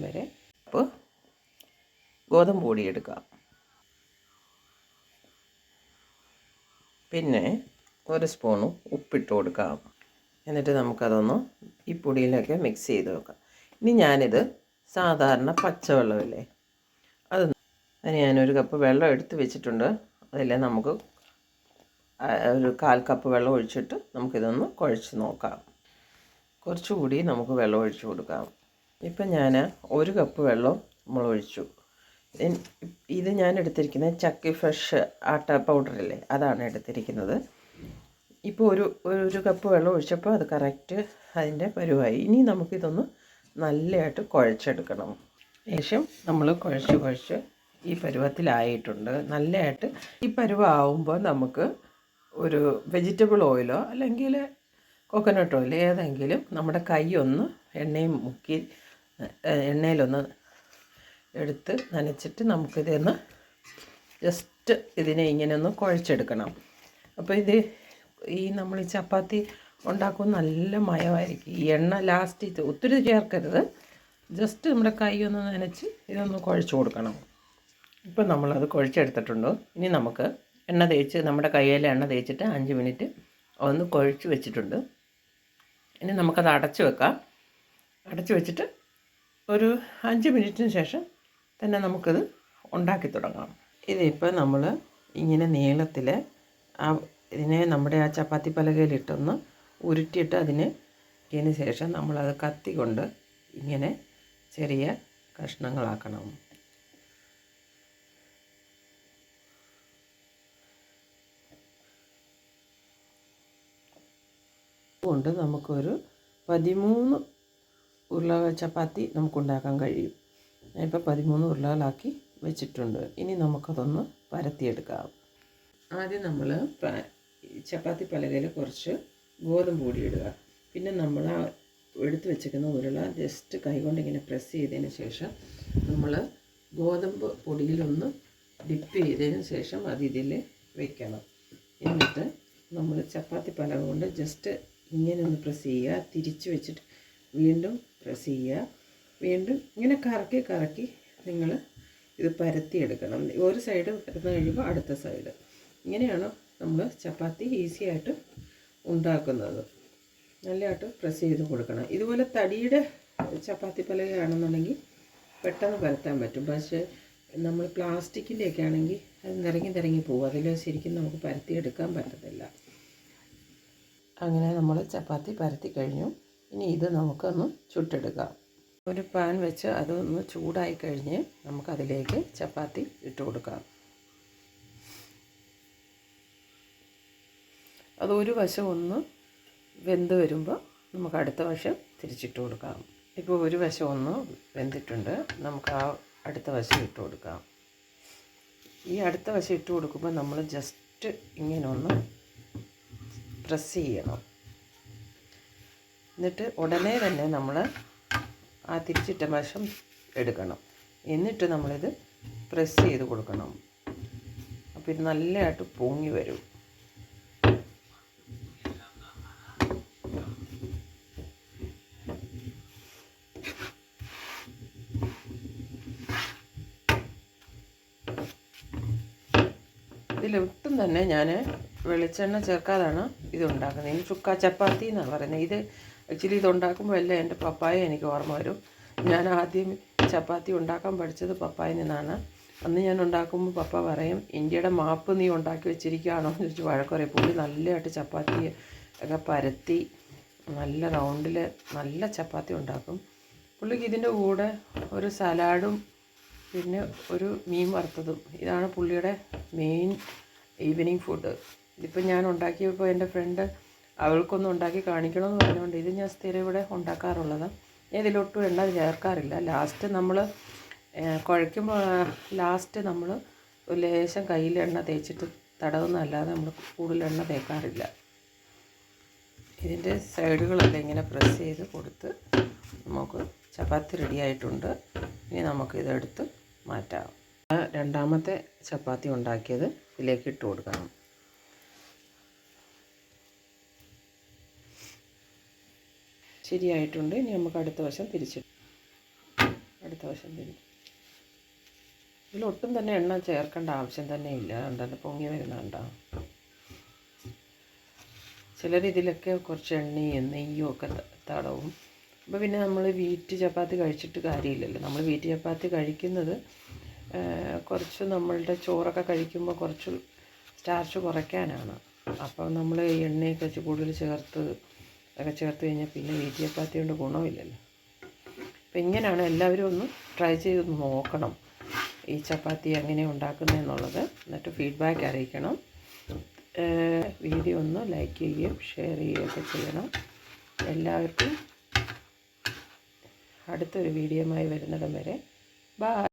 വശം വരെ. അപ്പോൾ ഗോതമ്പ് പൊടി എടുക്കുക പിന്നെ ഒരു സ്പൂണ് ഉപ്പിട്ട് കൊടുക്കാം. എന്നിട്ട് നമുക്കതൊന്ന് ഈ പൊടിയിലൊക്കെ മിക്സ് ചെയ്ത് വെക്കാം. ഇനി ഞാനിത് സാധാരണ പച്ചവെള്ളമില്ലേ? അത് അതിന് ഞാനൊരു കപ്പ് വെള്ളം എടുത്ത് വെച്ചിട്ടുണ്ട്. അതെല്ലാം നമുക്ക് ഒരു കാൽ കപ്പ് വെള്ളം ഒഴിച്ചിട്ട് നമുക്കിതൊന്ന് കുഴച്ച് നോക്കാം. കുറച്ചുകൂടി നമുക്ക് വെള്ളം ഒഴിച്ചു കൊടുക്കാം. ഇപ്പം ഞാൻ ഒരു കപ്പ് വെള്ളം നമ്മൾ ഒഴിച്ചു. ഇത് ഞാൻ എടുത്തിരിക്കുന്നത് ചക്കി ഫ്രഷ് ആട്ട പൗഡറില്ലേ അതാണ് എടുത്തിരിക്കുന്നത്. ഇപ്പോൾ ഒരു ഒരു കപ്പ് വെള്ളം ഒഴിച്ചപ്പോൾ അത് കറക്റ്റ് അതിന്റെ പരുവായി. ഇനി നമുക്കിതൊന്ന് നല്ലതായിട്ട് കുഴച്ചെടുക്കണം. ശേഷം നമ്മൾ കുഴച്ച് കുഴച്ച് ഈ പരുവത്തിലായിട്ടുണ്ട്. നല്ലതായിട്ട് ഈ പരുവ ആവുമ്പോൾ നമുക്ക് ഒരു വെജിറ്റബിൾ ഓയിലോ അല്ലെങ്കിൽ കോക്കനട്ട് ഓയിലോ ഏതെങ്കിലും നമ്മുടെ കൈ ഒന്ന് എണ്ണയും മുക്കി എണ്ണയിലൊന്ന് എടുത്ത് നനച്ചിട്ട് നമുക്കിതൊന്ന് ജസ്റ്റ് ഇതിനെ ഇങ്ങനെ ഒന്ന് കുഴച്ചെടുക്കണം. അപ്പോൾ ഇത് ഈ നമ്മൾ ഈ ചപ്പാത്തി ഉണ്ടാക്കുമ്പോൾ നല്ല മയമായിരിക്കും. ഈ എണ്ണ ലാസ്റ്റ് ഇത് ഒത്തിരി ചേർക്കരുത്. ജസ്റ്റ് നമ്മുടെ കൈ ഒന്ന് നനച്ച് ഇതൊന്ന് കുഴച്ച് കൊടുക്കണം. ഇപ്പം നമ്മളത് കുഴച്ചെടുത്തിട്ടുണ്ട്? ഇനി നമുക്ക് എണ്ണ തേച്ച് നമ്മുടെ കയ്യിൽ എണ്ണ തേച്ചിട്ട് അഞ്ച് മിനിറ്റ് ഒന്ന് കുഴച്ച് വെച്ചിട്ടുണ്ട്. ഇനി നമുക്കത് അടച്ച് വെക്കാം. അടച്ച് വെച്ചിട്ട് ഒരു അഞ്ച് മിനിറ്റിന് ശേഷം തന്നെ നമുക്കത് ഉണ്ടാക്കി തുടങ്ങാം. ഇതിപ്പോൾ നമ്മൾ ഇങ്ങനെ നീളത്തിൽ ആ ഇതിനെ നമ്മുടെ ആ ചപ്പാത്തി പലകയിലിട്ടൊന്ന് ഉരുട്ടിയിട്ട് അതിന് ഇതിന് ശേഷം നമ്മളത് കത്തി കൊണ്ട് ഇങ്ങനെ ചെറിയ കഷ്ണങ്ങളാക്കണം. കൊണ്ട് നമുക്കൊരു പതിമൂന്ന് ഉരുള ചപ്പാത്തി നമുക്കുണ്ടാക്കാൻ കഴിയും. ഞാനിപ്പോൾ പതിമൂന്ന് ഉരുളകളാക്കി വെച്ചിട്ടുണ്ട്. ഇനി നമുക്കതൊന്ന് പരത്തിയെടുക്കാം. ആദ്യം നമ്മൾ ചപ്പാത്തി പലകയിൽ കുറച്ച് ഗോതമ്പ് പൊടി ഇടുക. പിന്നെ നമ്മൾ ആ എടുത്ത് വെച്ചിരിക്കുന്ന ഉരുള ജസ്റ്റ് കൈകൊണ്ട് ഇങ്ങനെ പ്രസ് ചെയ്തതിന് ശേഷം നമ്മൾ ഗോതമ്പ് പൊടിയിലൊന്ന് ഡിപ്പ് ചെയ്തതിന് ശേഷം അത് ഇതിൽ വെക്കണം. എന്നിട്ട് നമ്മൾ ചപ്പാത്തി പലക കൊണ്ട് ജസ്റ്റ് ഇങ്ങനെ ഒന്ന് പ്രസ് ചെയ്യുക. തിരിച്ച് വെച്ചിട്ട് വീണ്ടും പ്രസ് ചെയ്യുക. വീണ്ടും ഇങ്ങനെ കറക്കി കറക്കി നിങ്ങൾ ഇത് പരത്തിയെടുക്കണം. ഒരു സൈഡ് പരന്ന് കഴിയുമ്പോൾ അടുത്ത സൈഡ് ഇങ്ങനെയാണ് നമ്മൾ ചപ്പാത്തി ഈസി ആയിട്ട് ഉണ്ടാക്കുന്നത്. നല്ലതായിട്ട് പ്രസ് ചെയ്ത് കൊടുക്കണം. ഇതുപോലെ തടിയുടെ ചപ്പാത്തി പലകയാണെന്നുണ്ടെങ്കിൽ പെട്ടെന്ന് പരത്താൻ പറ്റും. പക്ഷേ നമ്മൾ പ്ലാസ്റ്റിക്കിന്റെ ഒക്കെ ആണെങ്കിൽ അത് നിരങ്ങി നിരങ്ങി പോകും. അതിൽ ശരിക്കും നമുക്ക് പരത്തിയെടുക്കാൻ പറ്റത്തില്ല. അങ്ങനെ നമ്മൾ ചപ്പാത്തി പരത്തി കഴിഞ്ഞു. ഇനി ഇത് നമുക്കൊന്ന് ചുട്ടെടുക്കാം. ഒരു പാൻ വെച്ച് അതൊന്ന് ചൂടായി കഴിഞ്ഞ് നമുക്കതിലേക്ക് ചപ്പാത്തി ഇട്ട് കൊടുക്കാം. അത് ഒരു വശം ഒന്ന് വെന്ത് വരുമ്പോൾ നമുക്ക് അടുത്ത വശം തിരിച്ചിട്ട് കൊടുക്കാം. ഇപ്പോൾ ഒരു വശം ഒന്ന് വെന്തിട്ടുണ്ട്. നമുക്ക് ആ അടുത്ത വശം ഇട്ട് കൊടുക്കാം. ഈ അടുത്ത വശം ഇട്ട് കൊടുക്കുമ്പോൾ നമ്മൾ ജസ്റ്റ് ഇങ്ങനെ ഒന്ന് പ്രസ് ചെയ്യണം. എന്നിട്ട് ഉടനെ തന്നെ നമ്മൾ ആ തിരിച്ചിട്ട വശം എടുക്കണം. എന്നിട്ട് നമ്മളിത് പ്രസ് ചെയ്ത് കൊടുക്കണം. അപ്പോൾ ഇത് നല്ലതായിട്ട് പൊങ്ങി വരും. ഇതിലൊട്ടും തന്നെ ഞാൻ വെളിച്ചെണ്ണ ചേർക്കാതാണ് ഇത് ഉണ്ടാക്കുന്നത്. ഇനി ചുക്ക ചപ്പാത്തി എന്നാണ് പറയുന്നത്. ഇത് ആക്ച്വലി ഇത് ഉണ്ടാക്കുമ്പോൾ എല്ലാം എന്റെ പപ്പായ എനിക്ക് ഓർമ്മ വരും. ഞാൻ ആദ്യം ചപ്പാത്തി ഉണ്ടാക്കാൻ പഠിച്ചത് പപ്പായിൽ നിന്നാണ്. അന്ന് ഞാൻ ഉണ്ടാക്കുമ്പോൾ പപ്പ പറയും ഇന്ത്യയുടെ മാപ്പ് നീ ഉണ്ടാക്കി വെച്ചിരിക്കുകയാണോ? എന്ന് ചോദിച്ചു വഴക്കുറയും പുള്ളി നല്ലതായിട്ട് ചപ്പാത്തി ഒക്കെ പരത്തി നല്ല റൗണ്ടിൽ നല്ല ചപ്പാത്തി ഉണ്ടാക്കും. പുള്ളിക്ക് ഇതിന്റെ കൂടെ ഒരു സലാഡും പിന്നെ ഒരു മീൻ വറുത്തതും. ഇതാണ് പുള്ളിയുടെ മെയിൻ ഈവനിങ് ഫുഡ് ഇതിപ്പോൾ ഞാൻ ഉണ്ടാക്കിയപ്പോൾ എന്റെ ഫ്രണ്ട് അവൾക്കൊന്നും ഉണ്ടാക്കി കാണിക്കണമെന്ന് പറഞ്ഞുകൊണ്ട് ഇത് ഞാൻ സ്ഥിരം ഇവിടെ ഉണ്ടാക്കാറുള്ളത്. ഞാൻ എണ്ണ ചേർക്കാറില്ല. ലാസ്റ്റ് നമ്മൾ കുഴയ്ക്കുമ്പോൾ ലാസ്റ്റ് നമ്മൾ ലേശം കയ്യിൽ എണ്ണ തേച്ചിട്ട് തടവുന്നതല്ലാതെ നമ്മൾ കൂടുതൽ എണ്ണ തേക്കാറില്ല. ഇതിന്റെ സൈഡുകളെല്ലാം ഇങ്ങനെ പ്രസ് ചെയ്ത് കൊടുത്ത് നമുക്ക് ചപ്പാത്തി റെഡി ആയിട്ടുണ്ട്. ഇനി നമുക്കിതെടുത്ത് മാറ്റാം. രണ്ടാമത്തെ ചപ്പാത്തി ഉണ്ടാക്കിയത് ഇതിലേക്ക് ഇട്ട് കൊടുക്കണം. ശരിയായിട്ടുണ്ട്. ഇനി നമുക്ക് അടുത്ത വശം തിരിച്ചിടും അടുത്ത വശം തിരിച്ചു ഇതിലൊട്ടും തന്നെ എണ്ണ ചേർക്കേണ്ട ആവശ്യം തന്നെ ഇല്ല. എന്താണ്? പൊങ്ങി വരുന്നുണ്ടോ ചിലർ ഇതിലൊക്കെ കുറച്ച് എണ്ണയും നെയ്യും ഒക്കെ തടവും. അപ്പോൾ പിന്നെ നമ്മൾ വീറ്റ് ചപ്പാത്തി കഴിച്ചിട്ട് കാര്യമില്ലല്ലോ. നമ്മൾ വീറ്റ് ചപ്പാത്തി കഴിക്കുന്നത് കുറച്ച് നമ്മളുടെ ചോറൊക്കെ കഴിക്കുമ്പോൾ കുറച്ച് സ്റ്റാർച്ച് കുറയ്ക്കാനാണ്. അപ്പോൾ നമ്മൾ എണ്ണയൊക്കെ വെച്ച് കൂടുതൽ ചേർത്ത് ഒക്കെ ചേർത്ത് കഴിഞ്ഞാൽ പിന്നെ വീട്ടിയപ്പാത്തി കൊണ്ട് ഗുണമില്ലല്ലോ. അപ്പം ഇങ്ങനെയാണ് എല്ലാവരും ഒന്ന് ട്രൈ ചെയ്ത് നോക്കണം ഈ ചപ്പാത്തി എങ്ങനെ ഉണ്ടാക്കുന്നതെന്നുള്ളത്. എന്നിട്ട് ഫീഡ്ബാക്ക് അറിയിക്കണം. വീഡിയോ ഒന്ന് ലൈക്ക് ചെയ്യുകയും ഷെയർ ചെയ്യുകയൊക്കെ ചെയ്യണം. എല്ലാവർക്കും അടുത്തൊരു വീഡിയോയുമായി വരുന്നിടം വരെ. ബൈ